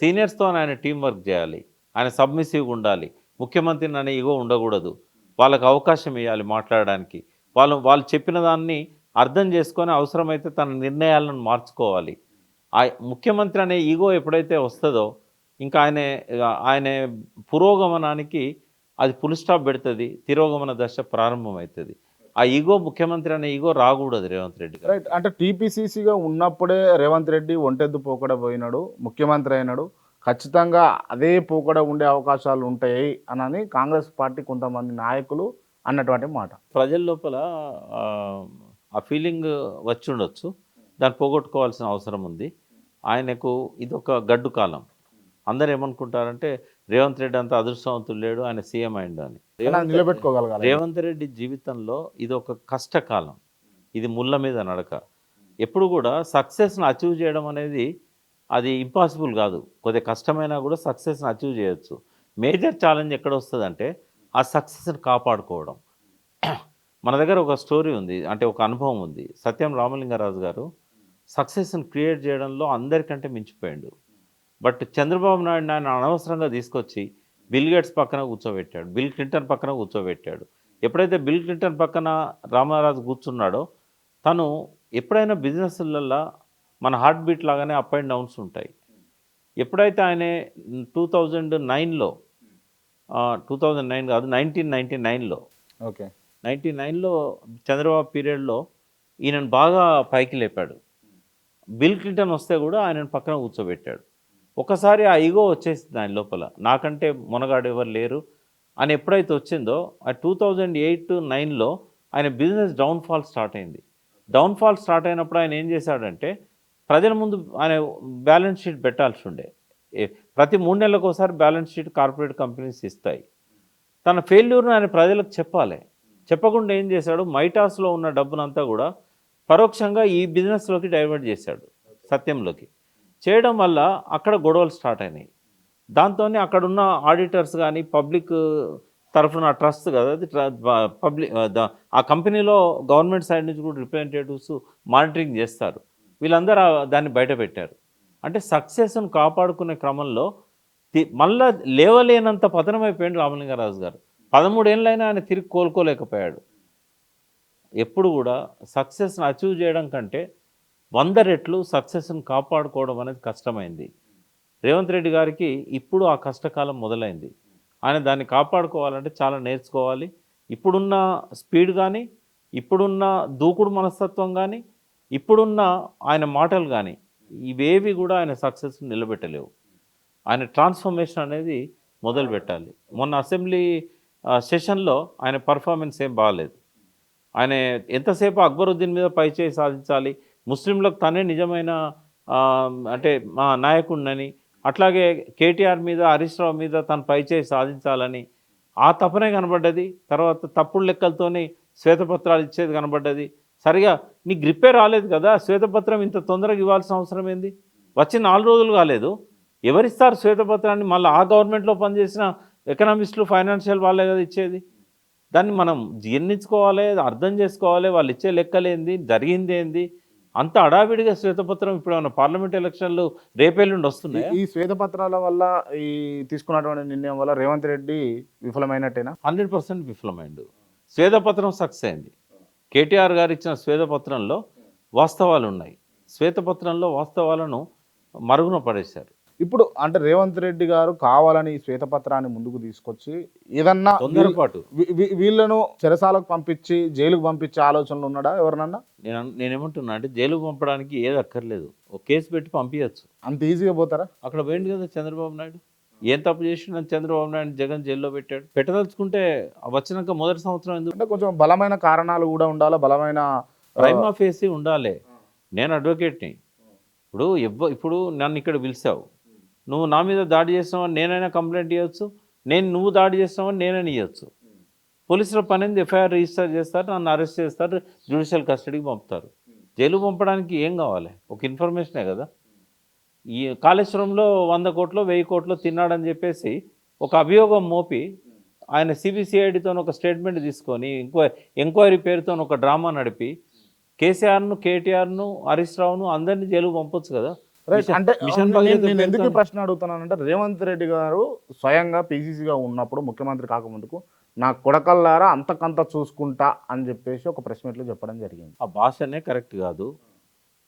సీనియర్స్తో ఆయన team work చేయాలి. ఆయన సబ్మిసివ్గా ఉండాలి. ముఖ్యమంత్రిని నన్ను ఇగో ఉండకూడదు. వాళ్ళకి అవకాశం ఇవ్వాలి మాట్లాడడానికి. వాళ్ళు వాళ్ళు చెప్పిన దాన్ని అర్థం చేసుకొని అవసరమైతే తన నిర్ణయాలను మార్చుకోవాలి. ఆ ముఖ్యమంత్రి అనే ఈగో ఎప్పుడైతే వస్తుందో ఇంకా ఆయన ఆయన పురోగమనానికి అది పులిస్టాప్ పెడుతుంది. తిరోగమన దశ ప్రారంభమవుతుంది. ఆ ఈగో ముఖ్యమంత్రి అనే ఈగో రాకూడదు రేవంత్ రెడ్డి రైట్ అంటే టీపీసీసీగా ఉన్నప్పుడే రేవంత్ రెడ్డి ఒంటెద్దు పోకడ పోయినాడు ముఖ్యమంత్రి అయినాడు. ఖచ్చితంగా అదే పోకడ ఉండే అవకాశాలు ఉంటాయి అని కాంగ్రెస్ పార్టీ కొంతమంది నాయకులు అన్నటువంటి మాట. ప్రజల లోపల ఆ, ఆ ఫీలింగ్ వచ్చి ఉండొచ్చు. దాన్ని పోగొట్టుకోవాల్సిన అవసరం ఉంది. ఆయనకు ఇది ఒక గడ్డు కాలం. అందరు ఏమనుకుంటారంటే రేవంత్ రెడ్డి అంత అదృష్టవంతులు లేడు ఆయన సీఎం అయిండు అని నిలబెట్టుకోగలగాలి. రేవంత్ రెడ్డి జీవితంలో ఇది ఒక కష్టకాలం. ఇది ముళ్ళ మీద నడక. ఎప్పుడు కూడా సక్సెస్ని అచీవ్ చేయడం అనేది అది ఇంపాసిబుల్ కాదు. కొద్దిగా కష్టమైనా కూడా సక్సెస్ని అచీవ్ చేయొచ్చు. మేజర్ ఛాలెంజ్ ఎక్కడ వస్తుందంటే ఆ సక్సెస్ని కాపాడుకోవడం. మన దగ్గర ఒక స్టోరీ ఉంది అంటే ఒక అనుభవం ఉంది. సత్యం రామలింగరాజు గారు సక్సెస్ని క్రియేట్ చేయడంలో అందరికంటే మించిపోయాడు. బట్ చంద్రబాబు నాయుడు ఆయన అనవసరంగా తీసుకొచ్చి బిల్ గేట్స్ పక్కన కూర్చోబెట్టాడు బిల్ క్లింటన్ పక్కన కూర్చోబెట్టాడు. ఎప్పుడైతే బిల్ క్లింటన్ పక్కన రామారాజు కూర్చున్నాడో తను ఎప్పుడైనా బిజినెస్లల్లో మన హార్ట్ బీట్ లాగానే అప్ అండ్ డౌన్స్ ఉంటాయి. ఎప్పుడైతే ఆయన టూ థౌజండ్ నైన్లో టూ థౌజండ్ నైన్ కాదు నైన్టీన్ నైన్టీ నైన్లో ఓకే. నైన్టీ నైన్లో చంద్రబాబు పీరియడ్లో ఈయనను బాగా పైకి లేపాడు. బిల్ క్లింటన్ వస్తే కూడా ఆయనను పక్కన కూర్చోబెట్టాడు. ఒకసారి ఆ ఈగో వచ్చేసింది ఆయన లోపల. నాకంటే మునగాడు ఎవరు లేరు. అని ఎప్పుడైతే వచ్చిందో ఆ టూ థౌజండ్ ఎయిట్ నైన్లో ఆయన బిజినెస్ డౌన్ఫాల్ స్టార్ట్ అయింది. డౌన్ఫాల్ స్టార్ట్ అయినప్పుడు ఆయన ఏం చేశాడంటే ప్రజల ముందు ఆయన బ్యాలెన్స్ షీట్ పెట్టాల్సి ఉండే. ఏ- ప్రతి మూడు నెలలకు ఒకసారి బ్యాలెన్స్ షీట్ కార్పొరేట్ కంపెనీస్ ఇస్తాయి. తన ఫెయిల్యూర్ను ఆయన ప్రజలకు చెప్పాలి. చెప్పకుండా ఏం చేశాడు? మైటాస్లో ఉన్న డబ్బునంతా కూడా పరోక్షంగా ఈ బిజినెస్లోకి డైవర్ట్ చేశాడు. సత్యంలోకి. చేయడం వల్ల అక్కడ గొడవలు స్టార్ట్ అయినాయి. దాంతోనే అక్కడున్న ఆడిటర్స్ కానీ పబ్లిక్ తరఫున ట్రస్ట్ కదా అది పబ్లిక్ ఆ కంపెనీలో గవర్నమెంట్ సైడ్ నుంచి కూడా రిప్రజెంటేటివ్స్ మానిటరింగ్ చేస్తారు. వీళ్ళందరూ దాన్ని బయట పెట్టారు. అంటే సక్సెస్ను కాపాడుకునే క్రమంలో మళ్ళా లేవలేనంత పతనమైపోయాడు రామలింగరాజు గారు. పదమూడేళ్ళైనా ఆయన తిరిగి కోలుకోలేకపోయాడు. ఎప్పుడు కూడా సక్సెస్ని అచీవ్ చేయడం కంటే వంద రెట్లు సక్సెస్ని కాపాడుకోవడం అనేది కష్టమైంది. రేవంత్ రెడ్డి గారికి ఇప్పుడు ఆ కష్టకాలం మొదలైంది. ఆయన దాన్ని కాపాడుకోవాలంటే చాలా నేర్చుకోవాలి. ఇప్పుడున్న స్పీడ్ కానీ ఇప్పుడున్న దూకుడు మనస్తత్వం కానీ ఇప్పుడున్న ఆయన మాటలు కానీ ఇవేవి కూడా ఆయన సక్సెస్ నిలబెట్టలేవు. ఆయన ట్రాన్స్ఫర్మేషన్ అనేది మొదలు పెట్టాలి మొన్న అసెంబ్లీ సెషన్లో ఆయన పర్ఫార్మెన్స్ ఏం బాగాలేదు ఆయన ఎంతసేపు అక్బరుద్దీన్ మీద పైచేయి సాధించాలి ముస్లింలకు తనే నిజమైన అంటే మా నాయకుడినని అట్లాగే కేటీఆర్ మీద హరీష్ రావు మీద తన పైచేయి సాధించాలని ఆ తపనే కనబడ్డది. తర్వాత తప్పుడు లెక్కలతోనే శ్వేతపత్రాలు ఇచ్చేది కనబడ్డది. సరిగా నీ గ్రిప్పే రాలేదు కదా శ్వేతపత్రం ఇంత తొందరగా ఇవ్వాల్సిన అవసరం ఏంది? వచ్చి నాలుగు రోజులు కాలేదు. ఎవరిస్తారు శ్వేతపత్రాన్ని? మళ్ళీ ఆ గవర్నమెంట్లో పనిచేసిన ఎకనామిస్టులు ఫైనాన్షియల్ వాళ్ళే కదా ఇచ్చేది. దాన్ని మనం జీర్ణించుకోవాలి అర్థం చేసుకోవాలి వాళ్ళు ఇచ్చే లెక్కలేంది జరిగింది ఏంది? అంత అడావిడిగా శ్వేతపత్రం ఇప్పుడు ఏమన్నా పార్లమెంట్ ఎలక్షన్లు రేపేళ్ళుండి వస్తున్నాయి? ఈ శ్వేతపత్రాల వల్ల ఈ తీసుకున్నటువంటి నిర్ణయం వల్ల రేవంత్ రెడ్డి విఫలమైనట్టేనా? హండ్రెడ్ పర్సెంట్ విఫలమైండు. శ్వేతపత్రం సక్సెస్ అయింది. కేటీఆర్ గారు ఇచ్చిన శ్వేతపత్రంలో వాస్తవాలు ఉన్నాయి శ్వేతపత్రంలో వాస్తవాలను మరుగున పడేశారు. ఇప్పుడు అంటే రేవంత్ రెడ్డి గారు కావాలని శ్వేతపత్రాన్ని ముందుకు తీసుకొచ్చి ఏదన్నా తొందరపాటు. వీళ్ళను చెరసాలకు పంపించి జైలుకు పంపించే ఆలోచనలు ఉన్నాడా ఎవరినన్నా నేను నేనేమంటున్నా అంటే జైలుకు పంపడానికి ఏది అక్కర్లేదు. ఒక కేసు పెట్టి పంపించచ్చు అంత ఈజీగా పోతారా? అక్కడ పోయింది కదా చంద్రబాబు నాయుడు. ఏం తప్పు చేసిన చంద్రబాబు నాయుడు జగన్ జైల్లో పెట్టాడు. పెట్టదలుచుకుంటే వచ్చినాక మొదటి సంవత్సరం ఎందుకు? అంటే కొంచెం బలమైన కారణాలు కూడా ఉండాలా? బలమైన ప్రైమ్ ఆఫీసి ఉండాలి. నేను అడ్వకేట్ని ఇప్పుడు ఎవ్వ ఇప్పుడు నన్ను ఇక్కడ పిలిచావు. నువ్వు నా మీద దాడి చేసినావని నేనైనా కంప్లైంట్ ఇవ్వచ్చు నేను నువ్వు దాడి చేసినావని నేనైనా ఇవ్వచ్చు పోలీసుల పని ఏంది? ఎఫ్ఐఆర్ రిజిస్టర్ చేస్తారు నన్ను అరెస్ట్ చేస్తారు జ్యుడిషియల్ కస్టడీకి పంపుతారు. జైలు పంపడానికి ఏం కావాలి? ఒక ఇన్ఫర్మేషనే కదా. ఈ కాళేశ్వరంలో వంద కోట్లు వెయ్యి కోట్లు తిన్నాడని చెప్పేసి ఒక అభియోగం మోపి ఆయన సిబిసిఐడితో ఒక స్టేట్మెంట్ తీసుకొని ఎంక్వై ఎంక్వైరీ పేరుతో ఒక డ్రామా నడిపి కేసీఆర్ను కేటీఆర్ను హరీష్ రావును అందరినీ జైలుకు పంపొచ్చు కదా. అంటే నేను- ఎందుకు ప్రశ్న అడుగుతున్నానంటే రేవంత్ రెడ్డి గారు స్వయంగా పీసీసీగా ఉన్నప్పుడు ముఖ్యమంత్రి కాకముందుకు నా కొడకల్లారా అంతకంత చూసుకుంటా అని చెప్పేసి ఒక ప్రెస్ మీట్లో చెప్పడం జరిగింది. ఆ భాషనే కరెక్ట్ కాదు.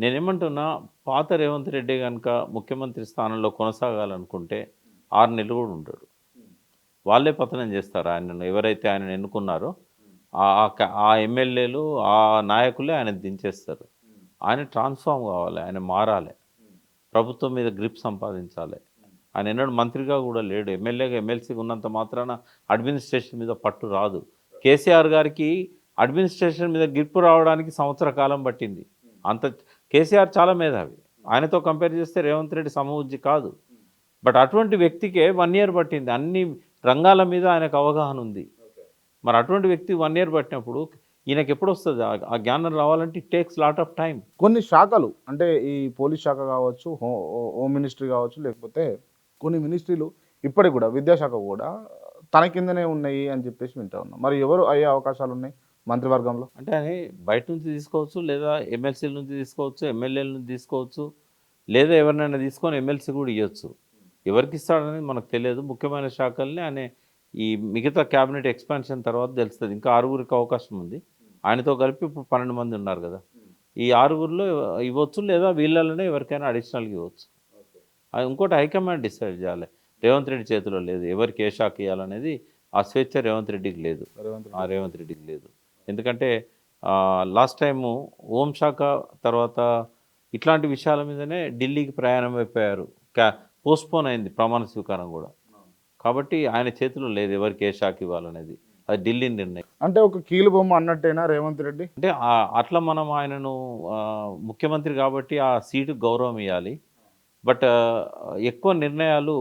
నేనేమంటున్నా పాత రేవంత్ రెడ్డి కనుక ముఖ్యమంత్రి స్థానంలో కొనసాగాలనుకుంటే ఆరు నెలలు కూడా ఉంటాడు వాళ్ళే పతనం చేస్తారు ఆయనను. ఎవరైతే ఆయన ఎన్నుకున్నారో ఆ- ఎమ్మెల్యేలు ఆ నాయకులే ఆయన దించేస్తారు. ఆయన ట్రాన్స్ఫార్మ్ కావాలి ఆయన మారాలి. ప్రభుత్వం మీద గ్రిప్ సంపాదించాలి. ఆయన ఎన్నడూ మంత్రిగా కూడా లేడు. ఎమ్మెల్యేగా ఎమ్మెల్సీగా ఉన్నంత మాత్రాన అడ్మినిస్ట్రేషన్ మీద పట్టు రాదు. కేసీఆర్ గారికి అడ్మినిస్ట్రేషన్ మీద గ్రిప్ రావడానికి సంవత్సర కాలం పట్టింది. అంత కేసీఆర్ చాలా మేధావి. ఆయనతో కంపేర్ చేస్తే రేవంత్ రెడ్డి సమవుజ్జి కాదు. బట్ అటువంటి వ్యక్తికే వన్ ఇయర్ పట్టింది. అన్ని రంగాల మీద ఆయనకు అవగాహన ఉంది. మరి అటువంటి వ్యక్తి వన్ ఇయర్ పట్టినప్పుడు ఈయనకి ఎప్పుడు వస్తుంది ఆ- జ్ఞానం రావాలంటే it takes lot of time కొన్ని శాఖలు అంటే ఈ పోలీస్ శాఖ కావచ్చు హో హోమ్ మినిస్ట్రీ కావచ్చు లేకపోతే కొన్ని మినిస్ట్రీలు ఇప్పటికి కూడా విద్యాశాఖ కూడా తన కిందనే ఉన్నాయి అని చెప్పేసి వింటా ఉన్నాం. మరి ఎవరు అయ్యే అవకాశాలు ఉన్నాయి మంత్రివర్గంలో? అంటే ఆయన బయట నుంచి తీసుకోవచ్చు లేదా ఎమ్మెల్సీల నుంచి తీసుకోవచ్చు ఎమ్మెల్యేల నుంచి తీసుకోవచ్చు లేదా ఎవరినైనా తీసుకొని ఎమ్మెల్సీ కూడా ఇవ్వచ్చు ఎవరికి ఇస్తాడనేది మనకు తెలియదు. ముఖ్యమైన శాఖల్ని ఆయన ఈ మిగతా క్యాబినెట్ ఎక్స్పాన్షన్ తర్వాత తెలుస్తుంది. ఇంకా ఆరుగురికి అవకాశం ఉంది. ఆయనతో కలిపి ఇప్పుడు పన్నెండు మంది ఉన్నారు కదా. ఈ ఆరుగురిలో ఇవ్వచ్చు లేదా వీళ్ళలోనే ఎవరికైనా అడిషనల్గా ఇవ్వచ్చు. అది ఇంకోటి హైకమాండ్ డిసైడ్ చేయాలి. రేవంత్ రెడ్డి చేతిలో లేదు. ఎవరికి ఏ శాఖ ఇవ్వాలనేది ఆ స్వేచ్ఛ రేవంత్ రెడ్డికి లేదు. రేవంత్ ఆ రేవంత్ రెడ్డికి లేదు. ఎందుకంటే లాస్ట్ టైము హోంశాఖ తర్వాత ఇట్లాంటి విషయాల మీదనే ఢిల్లీకి ప్రయాణం అయిపోయారు. క్యా పోస్ట్పోన్ అయింది ప్రమాణ స్వీకారం కూడా. కాబట్టి ఆయన చేతిలో లేదు ఎవరికి ఏ శాఖ ఇవ్వాలనేది. అది ఢిల్లీ నిర్ణయం. అంటే ఒక కీలు బొమ్మ అన్నట్టేనా రేవంత్ రెడ్డి? అంటే అట్లా మనం ఆయనను ముఖ్యమంత్రి కాబట్టి ఆ సీటు గౌరవం ఇవ్వాలి బట్ ఎక్కువ నిర్ణయాలు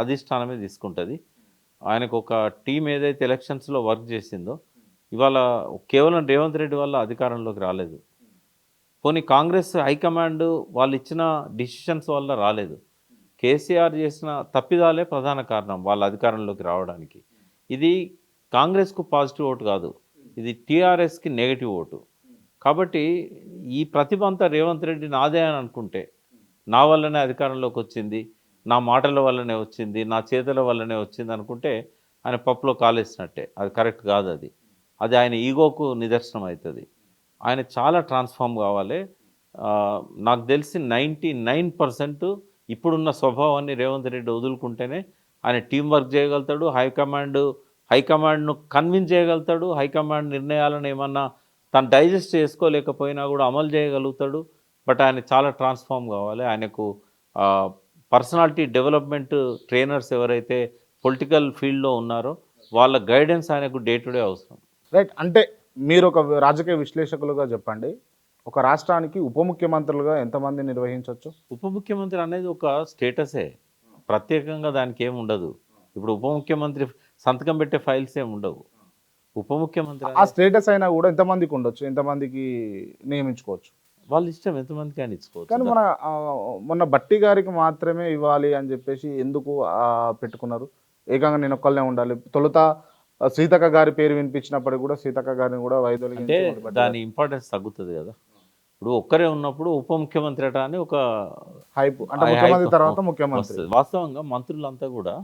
అధిష్టానమే తీసుకుంటుంది. ఆయనకు ఒక టీం ఏదైతే ఎలక్షన్స్లో వర్క్ చేసిందో ఇవాళ కేవలం రేవంత్ రెడ్డి వల్ల అధికారంలోకి రాలేదు. పోనీ కాంగ్రెస్ హైకమాండ్ వాళ్ళు ఇచ్చిన డిసిషన్స్ వల్ల రాలేదు. కేసీఆర్ చేసిన తప్పిదాలే ప్రధాన కారణం వాళ్ళ అధికారంలోకి రావడానికి. ఇది కాంగ్రెస్కు పాజిటివ్ ఓటు కాదు. ఇది టీఆర్ఎస్కి నెగిటివ్ ఓటు. కాబట్టి ఈ ప్రతిభ అంతా రేవంత్ రెడ్డి నాదే అని అనుకుంటే నా వల్లనే అధికారంలోకి వచ్చింది నా మాటల వల్లనే వచ్చింది నా చేతుల వల్లనే వచ్చింది అనుకుంటే ఆయన పప్పులో కాలేసినట్టే. అది కరెక్ట్ కాదు అది. అది ఆయన ఈగోకు నిదర్శనం అవుతుంది. ఆయన చాలా ట్రాన్స్ఫార్మ్ కావాలి. నాకు తెలిసి నైంటీ నైన్ పర్సెంట్ ఇప్పుడున్న స్వభావాన్ని రేవంత్ రెడ్డి వదులుకుంటేనే ఆయన టీం వర్క్ చేయగలుగుతాడు హైకమాండ్ హైకమాండ్ను కన్విన్స్ చేయగలుగుతాడు. హైకమాండ్ నిర్ణయాలను ఏమన్నా తను డైజెస్ట్ చేసుకోలేకపోయినా కూడా అమలు చేయగలుగుతాడు. బట్ ఆయన చాలా ట్రాన్స్ఫార్మ్ కావాలి. ఆయనకు పర్సనాలిటీ డెవలప్మెంట్ ట్రైనర్స్ ఎవరైతే పొలిటికల్ ఫీల్డ్లో ఉన్నారో వాళ్ళ గైడెన్స్ ఆయనకు డే టు డే అవసరం. రైట్. అంటే మీరు ఒక రాజకీయ విశ్లేషకులుగా చెప్పండి. ఒక రాష్ట్రానికి ఉప ముఖ్యమంత్రులుగా ఎంతమంది నిర్వహించవచ్చు ఉప ముఖ్యమంత్రి అనేది ఒక స్టేటసే. ప్రత్యేకంగా దానికి ఏమి ఉండదు. ఇప్పుడు ఉప ముఖ్యమంత్రి సంతకం పెట్టే ఫైల్స్ ఏమి ఉండవు. ఉప ముఖ్యమంత్రి ఆ స్టేటస్ అయినా కూడా ఎంతమందికి ఉండొచ్చు? ఎంతమందికి నియమించుకోవచ్చు? వాళ్ళ ఇష్టం ఎంతమందికి ఆయన ఇచ్చుకోవచ్చు. కానీ మన మొన్న బట్టి గారికి మాత్రమే ఇవ్వాలి అని చెప్పేసి ఎందుకు పెట్టుకున్నారు? ఏకంగా నేను ఒక్కళ్ళనే ఉండాలి. తొలుత సీతక్క గారి పేరు వినిపించినప్పటికీ కూడా సీతక్క గారిని కూడా అంటే వైదొలిగించి బట్టి దాని ఇంపార్టెన్స్ తగ్గుతుంది కదా. ఇప్పుడు ఒక్కరే ఉన్నప్పుడు ఉప ముఖ్యమంత్రి అట అని ఒక హైప్ అంటే ముఖ్యమంత్రి తర్వాత ముఖ్యమంత్రి. వాస్తవంగా మంత్రులంతా కూడా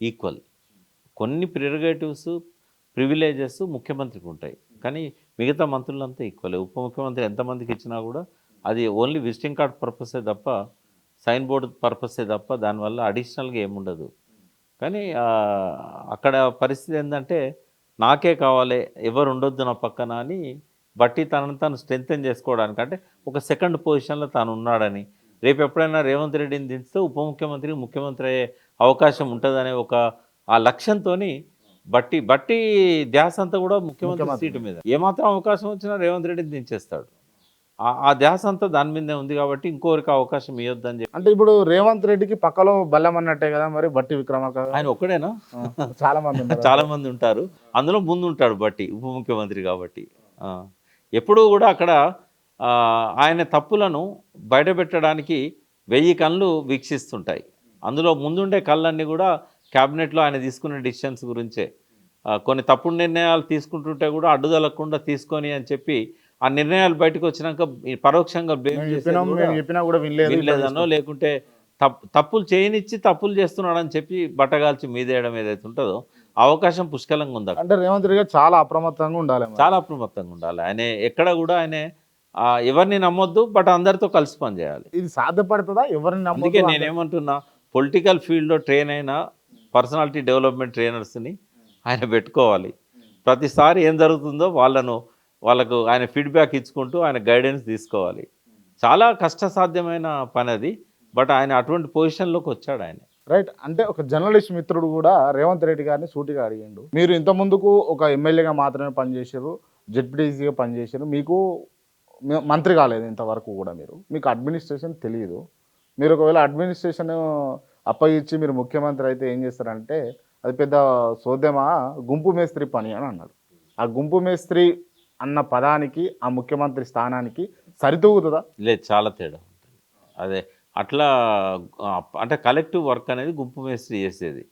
ఈక్వల్ కొన్ని ప్రిరగేటివ్స్ ప్రివిలేజెస్ ముఖ్యమంత్రికి ఉంటాయి కానీ మిగతా మంత్రులంతా ఈక్వలే ఉప ముఖ్యమంత్రి ఎంతమందికి ఇచ్చినా కూడా అది ఓన్లీ విజిటింగ్ కార్డ్ పర్పసే తప్ప సైన్ బోర్డు పర్పసే తప్ప దానివల్ల అడిషనల్గా ఏముండదు. కానీ అక్కడ పరిస్థితి ఏంటంటే నాకే కావాలి ఎవరు ఉండొద్దు నా పక్కన అని బట్టి తనను తాను స్ట్రెంగ్తెన్ చేసుకోవడానికి. అంటే ఒక సెకండ్ పొజిషన్లో తాను ఉన్నాడని రేపు ఎప్పుడైనా రేవంత్ రెడ్డిని దించితే ఉప ముఖ్యమంత్రి ముఖ్యమంత్రి అయ్యే అవకాశం ఉంటుందనే ఒక ఆ లక్ష్యంతో బట్టి బట్టి ధ్యాస అంతా కూడా ముఖ్యమంత్రి. సీటు మీద ఏమాత్రం అవకాశం వచ్చినా రేవంత్ రెడ్డిని దించేస్తాడు ఆ- ఆ ధ్యాస అంతా దాని మీదే ఉంది కాబట్టి ఇంకోరికి అవకాశం ఇవ్వద్దని చెప్పి అంటే ఇప్పుడు రేవంత్ రెడ్డికి పక్కలో బలం అన్నట్టే కదా మరి బట్టి విక్రమార్క గారు. ఆయన ఒక్కడేనా చాలా మంది. చాలా మంది ఉంటారు అందులో ముందు ఉంటాడు బట్టి ఉప ముఖ్యమంత్రి కాబట్టి. ఎప్పుడూ కూడా అక్కడ ఆయన తప్పులను బయటపెట్టడానికి వెయ్యి కళ్ళు వీక్షిస్తుంటాయి అందులో ముందుండే కళ్ళన్నీ కూడా క్యాబినెట్లో ఆయన తీసుకునే డిసిషన్స్ గురించే. కొన్ని తప్పుడు నిర్ణయాలు తీసుకుంటుంటే కూడా అడ్డుదలకుండా తీసుకొని అని చెప్పి ఆ నిర్ణయాలు బయటకు వచ్చినాక పరోక్షంగా వినలేదనో లేకుంటే తప్పు తప్పులు చేయనిచ్చి తప్పులు చేస్తున్నాడని చెప్పి బట్టగాల్చి మీదేయడం ఏదైతే ఉంటుందో అవకాశం పుష్కలంగా ఉంది. అంటే రేవంత్ రెడ్డి గారు చాలా అప్రమత్తంగా ఉండాలి. చాలా అప్రమత్తంగా ఉండాలి. ఆయన ఎక్కడ కూడా ఆయన ఎవరిని నమ్మొద్దు బట్ అందరితో కలిసి పనిచేయాలి. ఇది సాధ్యపడుతుందా? ఎవరిని అందుకే నమ్మొద్దు నేనేమంటున్నా పొలిటికల్ ఫీల్డ్లో ట్రైన్ అయిన పర్సనాలిటీ డెవలప్మెంట్ ట్రైనర్స్ని ఆయన పెట్టుకోవాలి. ప్రతిసారి ఏం జరుగుతుందో వాళ్ళను వాళ్ళకు ఆయన ఫీడ్బ్యాక్ ఇచ్చుకుంటూ ఆయన గైడెన్స్ తీసుకోవాలి. చాలా కష్టసాధ్యమైన పని అది బట్ ఆయన అటువంటి పొజిషన్లోకి వచ్చాడు ఆయన. రైట్. అంటే ఒక జర్నలిస్ట్ మిత్రుడు కూడా రేవంత్ రెడ్డి గారిని సూటిగా అడిగిండు. మీరు ఇంత ముందుకు ఒక ఎమ్మెల్యేగా మాత్రమే పనిచేశారు జెడ్పీటీసీగా పనిచేశారు మీకు మంత్రి కాలేదు ఇంతవరకు కూడా మీరు. మీకు అడ్మినిస్ట్రేషన్ తెలియదు మీరు ఒకవేళ అడ్మినిస్ట్రేషన్ అప్పగిచ్చి మీరు ముఖ్యమంత్రి అయితే ఏం చేస్తారంటే అది పెద్ద సోద్యమా గుంపు మేస్త్రి పని అని అన్నాడు ఆ గుంపు మేస్త్రి అన్న పదానికి ఆ ముఖ్యమంత్రి స్థానానికి సరితూగుతుందా? లేదు చాలా తేడా ఉంటుంది. అదే అట్లా అంటే కలెక్టివ్ వర్క్ అనేది గుంపు మేస్త్రి చేసేది.